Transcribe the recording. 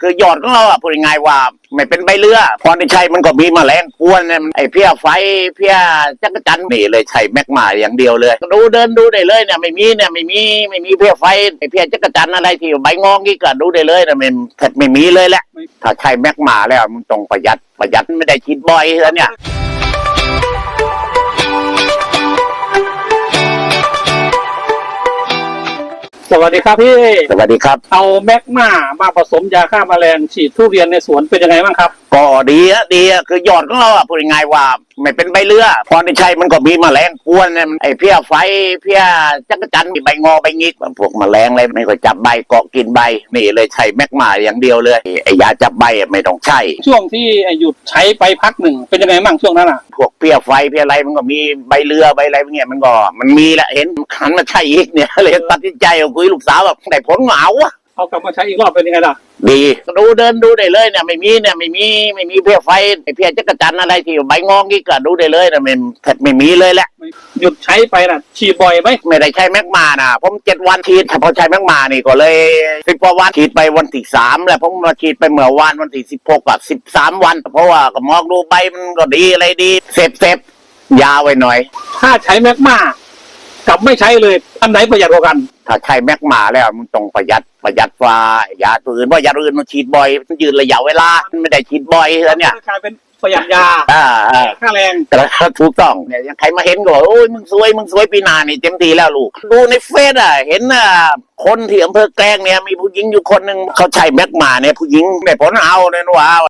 คือยอดของเราอะพูดง่ายๆว่าไม่เป็นใบเรือพอในใช้มันก็มีแมลงกวนเนี่ยมันไอเพี้ยไฟเพี้ยจักรจันทร์นี่เลยใช้แมกมาอย่างเดียวเลยดูเดินดูได้เลยเนี่ยไม่มีเนี่ยไม่มีไม่มีเพี้ยไฟไอเพี้ยจักรจันทร์อะไรที่ใบงองนี่ก็ดูได้เลยนะมันแทบไม่มีเลยแหละถ้าใช้แมกมาแล้วมันต้องประหยัดประหยัดไม่ได้คิดบ่อยแล้วเนี่ย สวัสดีครับพี่ สวัสดีครับ เอาแมกมามาผสมยาฆ่าแมลงฉีดทุเรียนในสวนเป็นยังไงบ้างครับ ก็ดีอะดีอะคือยอดของเราอะพูดง่ายๆว่า ไม่เป็นใบเรือพอในใช้มันก็มีแมลงกวนเนี่ยมันไอเพี้ยไฟเพี้ยจักรจันทร์มีใบงอใบงิกพวกแมลงอะไรไม่ค่อยจับใบเกาะกินใบนี่เลยใช้แมกมาอย่างเดียวเลยไอยาจับใบอะไม่ต้องใช้ช่วงที่หยุดใช้ไปพักหนึ่งเป็นยังไงบ้างช่วงนั้นอะพวกเพี้ยไฟเพี้ยอะไรมันก็มีใบเรือใบอะไรพวกเนี้ยมันก็มันมีแหละเห็นขันมาใช่อีกเนี่ยเลยตัดสินใจเอาคุยลูกสาวแบบได้ผลเหงาอะ เอากลับมาใช้อีกรอบเป็นยังไงล่ะ ดีดูเดินดูได้เลยเนี่ยไม่มีเนี่ยไม่มีไม่มีเพี้ยไฟไอเพี้ยจักรจันทร์อะไรที่ใบงองนี่ก็ดูได้เลยนะมันแทบไม่มีเลยแหละหยุดใช้ไปน่ะ ฉีดบ่อยไหมไม่ได้ใช้แมกมานะผมเจ็ดวันฉีดเฉพาะใช้แมกมานี่ก็เลยสิบกว่าวันฉีดไปวันที่สามแล้วผมมาฉีดไปเมื่อวานวันที่สิบหกกับสิบสามวัน เพราะว่าก็มองดูใบมันก็ดีอะไรดีเสพเสพยาไว้หน่อย ถ้าใช้แมกมากับไม่ใช้เลยอันไหนประหยัดกว่ากัน ถ้าใช้แมกมาแล้วมันต้องประหยัดประหยัดฟ้ายาตัวอื่นเพราะยาตัวอื่นมันฉีดบ่อยมันยืนระยะเวลามันไม่ได้ฉีดบ่อยแล้วเนี่ยกลายเป็นประหยัดยาอ่าอ่าค่าแรงแต่ถูกต้องเนี่ยยังใครมาเห็นก็บอกโอ้ยมึงสวยมึงสวยปีหนานี่เต็มทีแล้วลูก ดูในเฟซอะ เห็นอะคนที่อำเภอแกลงเนี่ยมีผู้หญิงอยู่คนหนึ่งเขาใช้แม็กมาเนี่ยผู้หญิงได้ผลเอาเนี่ยนะว่า